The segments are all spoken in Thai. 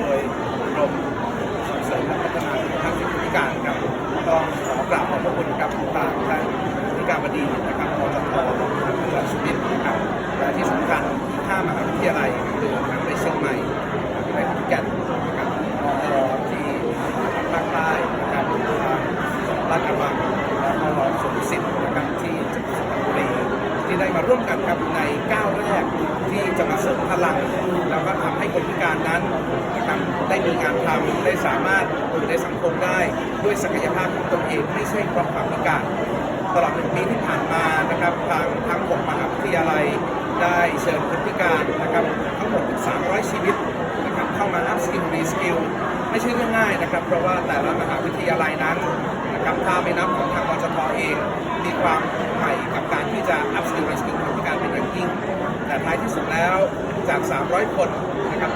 โดยกรมส่งเสริมและพัฒนาคุณภาพสิทธิการครับต้องขอกราบขอบพระคุณครับทุกท่างท่านธิการบดีนะครับมจทท่านผู้ว่าสุวิทย์นะครับและที่สำคัญที่ห้ามหาวิทยาลัยคือทางในเชียงใหม่ในขอนแก่นนะครับมอรอที่ภาคใต้นะครับทางลาดกระบังและมอสวนดุสิตนะครับที่จังหวัดสุพรรณบุรีที่ได้มาร่วมกันครับในก้าวแรกที่จะมาเสริมพลังแล้วก็ทำให้คนพิการนั้น ได้มีงานทำได้สามารถอยู่ในสังคมได้ด้วยศักยภาพของตนเองไม่ใช่เพราะความพิการตลอดหนึ่งปีที่ผ่านมานะครับทางทั้งหกมหาวิทยาลัยได้เชิญคนพิการนะครับทั้งหมด300 ชีวิตนะครับเข้ามาอัพสกิลรีสกิลไม่ใช่เรื่องง่ายนะครับ เพราะว่าแต่ละมหาวิทยาลัยนั้นนะครับถ้าไม่นับของทางมจทเอง มีความใหม่กับการที่จะอัพสกิลรีสกิลคนพิการเป็นอย่างยิ่ง แต่ท้ายที่สุดแล้วจาก 300 คนนะครับ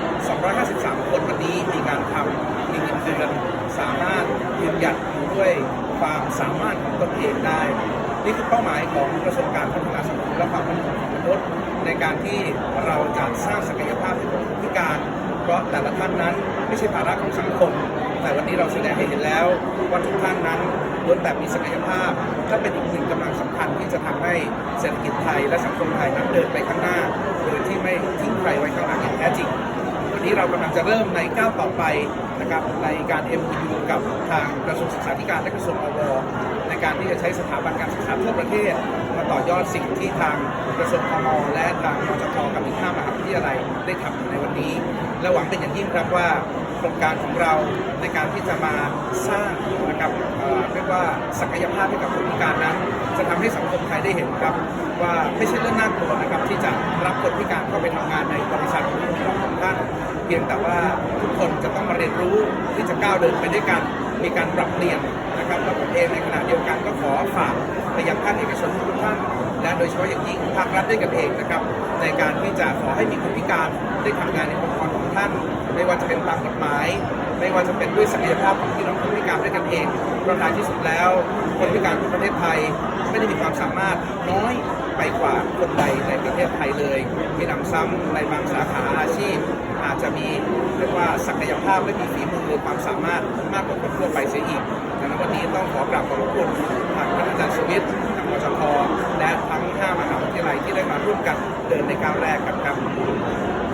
253 คนวันนี้มีงานทำมีเงินเดือนสามารถยืนหยัดอยู่ด้วยความารถของตนเองได้ นี่คือเป้าหมายของกระทรวงการพัฒนาสังคมและความมั่นคงของมนุษย์ในการที่เราจะสร้างศักยภาพให้คนพิการ เพราะแต่ละท่านนั้นไม่ใช่ภาระของสังคม แต่วันนี้เราแสดงให้เห็นแล้วว่าทุกท่านนั้นล้วนแต่มีศักยภาพและเป็นอีกหนึ่งกำลังสำคัญที่จะทำให้เศรษฐกิจไทยและสังคมไทยนั้นเดินไปข้างหน้า จะเริ่มในก้าวต่อไปนะครับในการ MOU กับทางกระทรวงศึกษาธิการและกระทรวงอวในการที่จะใช้สถาบันการศึกษาทั่วประเทศ มาต่อยอดสิ่งที่ทางกระทรวงอมและทางมจทกับอีกห้ามหาวิทยาลัยได้ทำอยู่ในวันนี้ และหวังเป็นอย่างยิ่งครับว่าโครงการของเราในการที่จะมาสร้างนะครับเรียกว่าศักยภาพให้กับคนพิการนั้นจะทำให้สังคมไทยได้เห็นครับว่าไม่ใช่เรื่องน่ากลัวนะครับที่จะรับคนพิการเข้าไปทำงานในบริษัท เพียงแต่ว่าทุกคนจะต้องมาเรียนรู้ที่จะก้าวเดินไปด้วยกัน มีการปรับเปลี่ยนนะครับแล้วผมเองในขณะเดียวกันก็ขอฝากไปยังภาคเอกชนทุกท่านและโดยเฉพาะอย่างยิ่งภาครัฐด้วยกันเองนะครับในการที่จะขอให้มีคนพิการได้ทำงานในองค์กร ท่าน ไม่ว่าจะเป็นตามกฎหมาย ไม่ว่าจะเป็นด้วยศักยภาพของพี่น้องคนพิการด้วยกันเองเพระท้ายที่สุดแล้ว คนพิการของประเทศไทย ไม่ได้มีความสามารถน้อยไปกว่าคนใดในประเทศไทยเลยมีหนำซ้ำในบางสาขาอาชีพ อาจจะมีเรียกว่าศักยภาพและมีฝีมือความสามารถมากกว่าคนทั่วไปเสียอีกดังนั้นวันนี้ต้องขอกราบขอบพระคุณทางท่านอาจารย์สวิทย์ทางมชทและทั้ง5มหาวิทยาลัยที่ได้มาร่วมกันเดินในก้าวแรกกันครับ